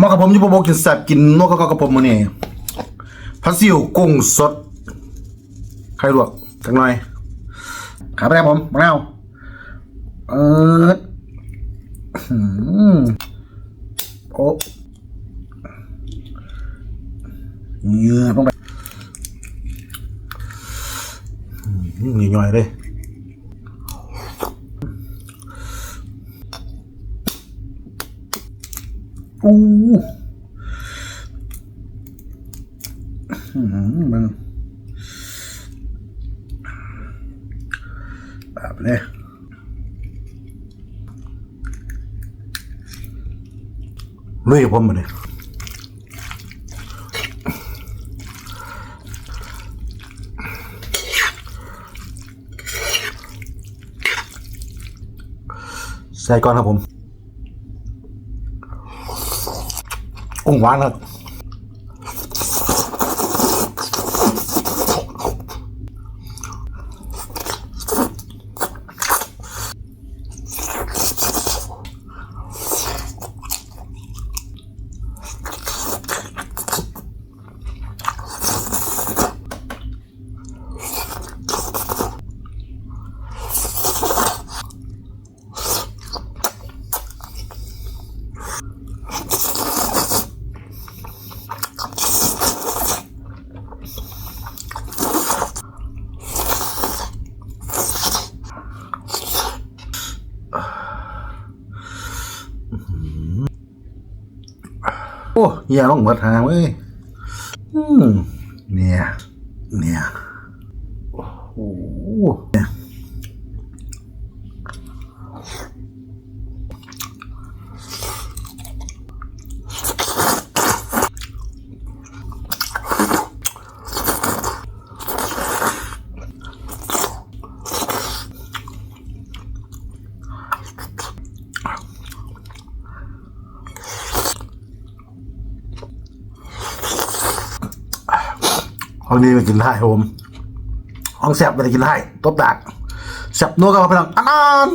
มากับผมยู่บ่บ่กินแซ่บกินนกกับกับผมมือนี้ผัดซีอิ๊วกุ้งสดไข่ลวกจักหน่อยครับครับผมมะนาวเออโอ้เนื้อลงไปอืมย่อยๆเลย อู้มันแบบเลยลุยผมมาเลยใส่ก่อนครับผม กุ้งห โอ้ยาลงหมดหางเว้ยอืมเนี่ย เนี่ย โอ้ ห้องนี้ไปกินได้ครับผมห้องแซ่บไปกินได้ตบดากแซ่บนัวกันมาไปลังอันนั้น